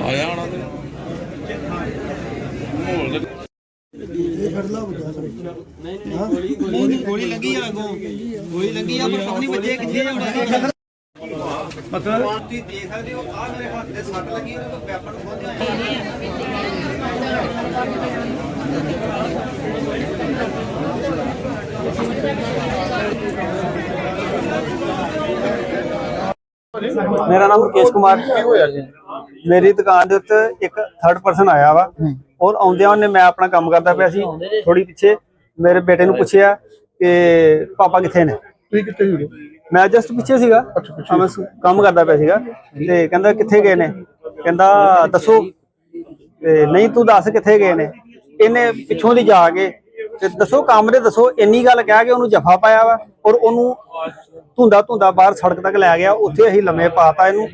ਆਇਆ ਹੋਣਾ ਤੇ ਗੋਲੀ ਲੱਗੀ ਆ ਅੱਗੋਂ ਗੋਲੀ ਲੱਗੀ ਆ ਪਰ ਪਤਾ ਨਹੀਂ ਬੱਚੇ ਕਿੱਥੇ ਹੋਣੇ ਮਤਲਬ ਤੁਸੀਂ ਦੇਖ ਸਕਦੇ ਹੋ ਆ ਮੇਰੇ ਹੱਥ ਤੇ ਸੱਟ ਲੱਗੀ ਉਹ ਤਾਂ ਵੈਪਨ ਖੋਲਿਆ ਮੇਰਾ ਨਾਮ ਮੁਕੇਸ਼ ਕੁਮਾਰ। ਕੀ ਹੋਇਆ ਜੀ? ਮੇਰੀ ਦੁਕਾਨ ਦੇ ਉੱਤੇ ਇੱਕ ਥਰਡ ਪਰਸਨ ਆਇਆ ਵਾ। ਔਰ ਆਉਂਦਿਆਂ ਉਹਨੇ ਮੈਂ ਆਪਣਾ ਕੰਮ ਕਰਦਾ ਪਿਆ ਸੀ। ਥੋੜੀ ਪਿੱਛੇ ਮੇਰੇ ਬੇਟੇ ਨੂੰ ਪੁੱਛਿਆ ਕਿ ਪਾਪਾ ਕਿੱਥੇ ਨੇ? ਤੁਸੀਂ ਕਿੱਥੇ ਸੀਗੇ? ਮੈਂ ਜਸਟ ਪਿੱਛੇ ਸੀਗਾ। ਮੈਂ ਕੰਮ ਕਰਦਾ ਪਿਆ ਸੀਗਾ। ਤੇ ਕਹਿੰਦਾ ਕਿੱਥੇ ਗਏ ਨੇ? ਕਹਿੰਦਾ ਦੱਸੋ। ਤੇ ਨਹੀਂ ਤੂੰ ਦੱਸ ਕਿੱਥੇ ਗਏ ਨੇ? ਇਹਨੇ ਪਿੱਛੋਂ ਦੀ ਜਾ ਕੇ ਤੇ ਦੱਸੋ ਕੰਮ ਦੇ ਦੱਸੋ। ਇੰਨੀ ਗੱਲ ਕਹਿ ਕੇ ਉਹਨੂੰ ਜਫਾ ਪਾਇਆ ਵਾ। ਔਰ ਉਹਨੂੰ ਧੁੰਦਾ ਧੁੰਦਾ ਬਾਹਰ ਸੜਕ ਤੱਕ ਲੈ ਗਿਆ ਉੱਥੇ ਅਸੀਂ ਲੰਮੇ ਪਾਤਾ ਇਹਨੂੰ।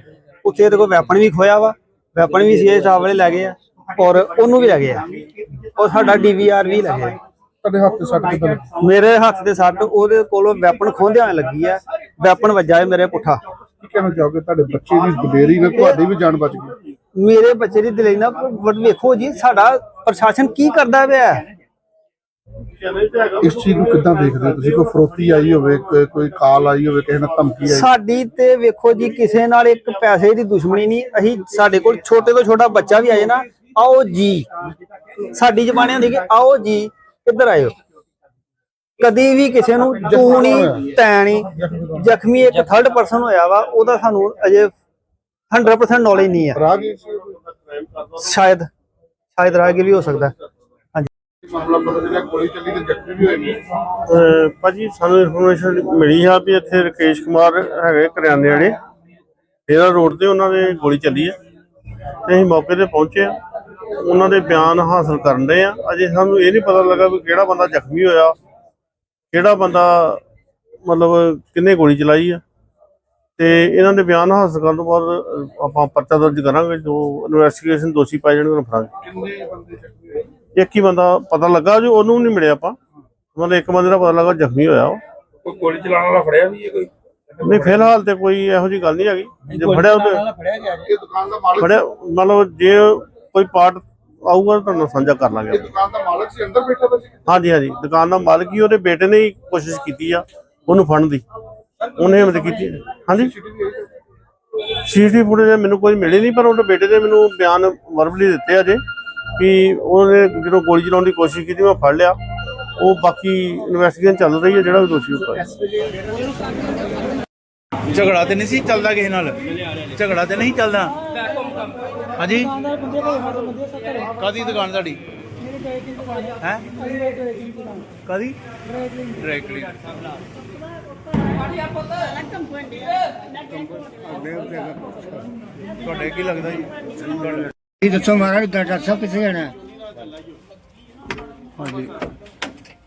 ਉੱਥੇ ਇਹਦੇ ਕੋਲ ਵੈਪਨ ਵੀ ਖੋਇਆ ਵਾ ਵੈਪਨ ਵੀ ਸੀ ਸਾਹਿਬ ਵਾਲੇ ਲੈ ਗਏ ਆ ਔਰ ਉਹਨੂੰ ਵੀ ਲੈ ਗਏ ਆ। ਔਰ ਸਾਡਾ ਡੀਵੀਆਰ ਵੀ ਲੈ ਗਏ ਤੁਹਾਡੇ ਹੱਥ ਤੇ ਸੱਟ ਕਿੱਦਾਂ ਲੱਗੀ? ਮੇਰੇ ਹੱਥ ਦੇ ਸੱਟ ਉਹਦੇ ਕੋਲੋਂ ਵੈਪਨ ਖੋਹਦਿਆਂ ਲੱਗੀ ਆ ਵੈਪਨ ਵੱਜਾ ਹੈ ਮੇਰੇ ਪੁੱਠਾ। ਕੀ ਕਹਿਣਾ ਚਾਹੋਗੇ? ਤੁਹਾਡੇ ਬੱਚੇ ਦੀ ਦਲੇਰੀ ਨਾਲ ਤੁਹਾਡੀ ਵੀ ਜਾਨ ਬਚ ਗਈ। ਮੇਰੇ ਬੱਚੇ ਦੀ ਦਿਲੇ ਨਾ ਬਟ ਵੇਖੋ ਜੀ ਸਾਡਾ ਪ੍ਰਸ਼ਾਸਨ ਕੀ ਕਰਦਾ ਪਿਆ? ਹੈ? ਇਸ ਚੀਜ਼ ਨੂੰ ਕਿੱਦਾਂ ਦੇਖਦੇ ਹੋ ਤੁਸੀਂ? ਕੋਈ ਫਰੋਤੀ ਆਈ ਹੋਵੇ ਕੋਈ- ਕੋਈ ਕਾਲ ਆਈ ਹੋਵੇ ਕਿਸੇ ਨਾਲ ਧਮਕੀ ਆਈ? ਸਾਡੀ ਤੇ ਵੇਖੋ ਜੀ ਕਿਸੇ ਨਾਲ ਇੱਕ ਪੈਸੇ ਦੀ ਦੁਸ਼ਮਣੀ ਨਹੀਂ। ਅਸੀਂ ਸਾਡੇ ਕੋਲ ਛੋਟੇ ਤੋਂ ਛੋਟਾ ਬੱਚਾ ਵੀ ਆਏ ਨਾ ਆਓ ਜੀ। ਸਾਡੀ ਜ਼ਬਾਨੇ ਹੁੰਦੀ ਕਿ ਆਓ ਜੀ ਕਿੱਧਰ ਆਇਓ ਕਦੀ ਵੀ ਕਿਸੇ ਨੂੰ ਤੂੰ ਨਹੀਂ ਤੈਂ ਨਹੀਂ ਜ਼ਖਮੀ ਇੱਕ ਥਰਡ ਪਰਸਨ ਹੋਇਆ ਵਾ ਉਹਦਾ ਸਾਨੂੰ ਅਜੇ 100% ਨੌਲੇਜ ਨਹੀਂ ਹੈ ਰਾਗੀ ਸ਼ਾਇਦ ਸ਼ਾਇਦ ਰਾਹਗੀਰ ਵੀ ਹੋ ਸਕਦਾ। ਮਾਮਲਾ ਪਤਾ ਜਿਹੜਾ ਗੋਲੀ ਚੱਲੀ ਤੇ ਜ਼ਖਮੀ ਵੀ ਹੋਏ ਨੇ। ਅਹ ਭਾਜੀ ਸਾਨੂੰ ਇਨਫੋਰਮੇਸ਼ਨ ਮਿਲੀ ਆ ਵੀ ਇੱਥੇ ਰਕੇਸ਼ ਕੁਮਾਰ ਹੈਗੇ ਕਰਿਆਨੇ ਵਾਲੇ। ਡੇਰਾ ਰੋਡ ਤੇ ਉਹਨਾਂ ਦੇ ਗੋਲੀ ਚੱਲੀ ਆ। ਤੇ ਅਸੀਂ ਮੌਕੇ ਤੇ ਪਹੁੰਚੇ ਆ। ਉਹਨਾਂ ਦੇ ਬਿਆਨ ਹਾਸਲ ਕਰਨ ਦੇ ਆ। ਅਜੇ ਸਾਨੂੰ ਇਹ ਨਹੀਂ ਪਤਾ ਲੱਗਾ ਵੀ ਕਿਹੜਾ ਬੰਦਾ ਜ਼ਖਮੀ ਹੋਇਆ ਕਿਹੜਾ ਬੰਦਾ ਮਤਲਬ ਕਿੰਨੇ ਗੋਲੀ ਚਲਾਈ ਆ। ਤੇ ਇਹਨਾਂ ਦੇ ਬਿਆਨ ਹਾਸਲ ਕਰਨ ਤੋਂ ਬਾਅਦ ਆਪਾਂ ਪਰਚਾ ਦਰਜ ਕਰਾਂਗੇ ਜੋ ਇਨਵੈਸਟੀਗੇਸ਼ਨ ਦੋਸ਼ੀ ਪਾਏ ਜਾਣਗੇ ਉਹਨਾਂ ਨੂੰ ਫੜਾਂਗੇ। ਕਿੰਨੇ ਬੰਦੇ ਜ਼ਖਮੀ ਹੋਏ? ਇੱਕ ਹੀ ਬੰਦਾ ਪਤਾ ਲੱਗਾ ਜੋ ਉਹਨੂੰ ਨਹੀਂ ਮਿਲਿਆ ਆਪਾਂ। ਮਤਲਬ ਇੱਕ ਬੰਦੇ ਦਾ ਪਤਾ ਲੱਗਾ ਜ਼ਖਮੀ ਹੋਇਆ ਉਹ। ਕੋਈ ਗੋਲੀ ਚਲਾਉਣ ਵਾਲਾ ਫੜਿਆ ਵੀ ਹੈ ਕੋਈ? ਨਹੀਂ ਫਿਲਹਾਲ ਤੇ ਕੋਈ ਇਹੋ ਜੀ ਗੱਲ ਨਹੀਂ ਹੈਗੀ। ਜੇ ਫੜਿਆ ਉਹਦੇ ਇਹ ਦੁਕਾਨ ਦਾ ਮਾਲਕ ਫੜਿਆ ਮਤਲਬ ਜੇ ਕੋਈ ਪਾਰਟ ਆਊਗਾ ਤਾਂ ਤੁਹਾਨੂੰ ਸਾਂਝਾ ਕਰ ਲਾਂਗੇ ਇਹ ਦੁਕਾਨ ਦਾ ਮਾਲਕ ਸੀ ਅੰਦਰ ਬੈਠਾ ਵਾ ਸੀ? ਹਾਂਜੀ ਹਾਂਜੀ। ਦੁਕਾਨ ਦਾ ਮਾਲਕ ਹੀ ਉਹਦੇ ਬੇਟੇ ਨੇ ਹੀ ਕੋਸ਼ਿਸ਼ ਕੀਤੀ ਆ ਉਹਨੂੰ ਫੜਨ ਦੀ। ਉਹਨੇ ਹਿੰਮਤ ਕੀਤੀ। ਹਾਂਜੀ। ਸੀਸੀਟੀਵੀ ਫੁਟੇਜ ਮੈਨੂੰ ਕੋਈ ਮਿਲੇ ਨਹੀਂ ਪਰ ਉਹਦੇ ਬੇਟੇ ਦੇ ਮੈਨੂੰ ਬਿਆਨ ਵਰਬਲੀ ਦਿੱਤੇ ਅਜੇ। ਕਿ ਉਹਨੇ ਜਦੋਂ ਗੋਲੀ ਚਲਾਉਣ ਦੀ ਕੋਸ਼ਿਸ਼ ਕੀਤੀ, ਮੈਂ ਫੜ ਲਿਆ। ਉਹ ਬਾਕੀ ਇਨਵੈਸਟੀਗੇਸ਼ਨ ਚੱਲ ਰਹੀ ਹੈ, ਜਿਹੜਾ ਵੀ ਦੋਸ਼ੀ ਉੱਪਰ ਝਗੜਾ ਤੇ ਨਹੀਂ ਸੀ ਚੱਲਦਾ ਕਿਸੇ ਨਾਲ? ਝਗੜਾ ਤੇ ਨਹੀਂ ਚੱਲਦਾ? ਹਾਂਜੀ? ਕਾਦੀ ਦੁਕਾਨ ਤੁਹਾਡੀ? ਹੈ? ਕਾਦੀ? ਡਾਇਰੈਕਟਲੀ ਤੁਹਾਡੇ ਕੀ ਲੱਗਦਾ ਜੀ? ਇਹ ਦੱਸੋ ਮਹਾਰਾਜ ਡਾਕਟਰ ਸਾਹਿਬ ਕਿੱਥੇ ਜਾਣਾ ਹੈ? ਹਾਂਜੀ।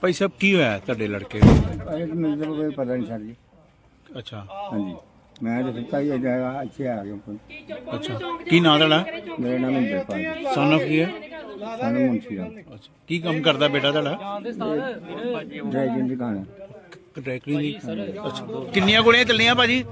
ਭਾਈ ਸਾਹਿਬ ਕੀ ਹੋਇਆ ਤੁਹਾਡੇ ਲੜਕੇ ਨੂੰ? ਇਹ ਤਾਂ ਮੈਨੂੰ ਤਾਂ ਕੋਈ ਪਤਾ ਨਹੀਂ ਸਰ ਜੀ। ਅੱਛਾ। ਹਾਂਜੀ। ਮੈਂ ਤਾਂ ਸੁੱਤਾ ਹੀ ਜਾਇਆ ਇੱਥੇ ਆ ਗਿਆ ਕੋਈ। ਅੱਛਾ। ਕੀ ਨਾਂ ਤੁਹਾਡਾ? ਮੇਰਾ ਨਾਮ ਇੰਦਰਪਾਲ ਜੀ। ਸਨ of ਕੀ ਹੈ? ਸਾਨੂੰ ਮੁੰਸ਼ੀ ਦਾ ਅੱਛਾ। ਕੀ ਕੰਮ ਕਰਦਾ ਬੇਟਾ ਤੁਹਾਡਾ? ਡਰਾਈਵਿੰਗ ਦੀ ਹੈ। ਡਾਇਰੈਕਟਲੀ ਜੀ ਅੱਛਾ। ਕਿੰਨੀਆਂ ਗੋਲੀਆਂ ਚੱਲੀਆਂ ਭਾਜੀ?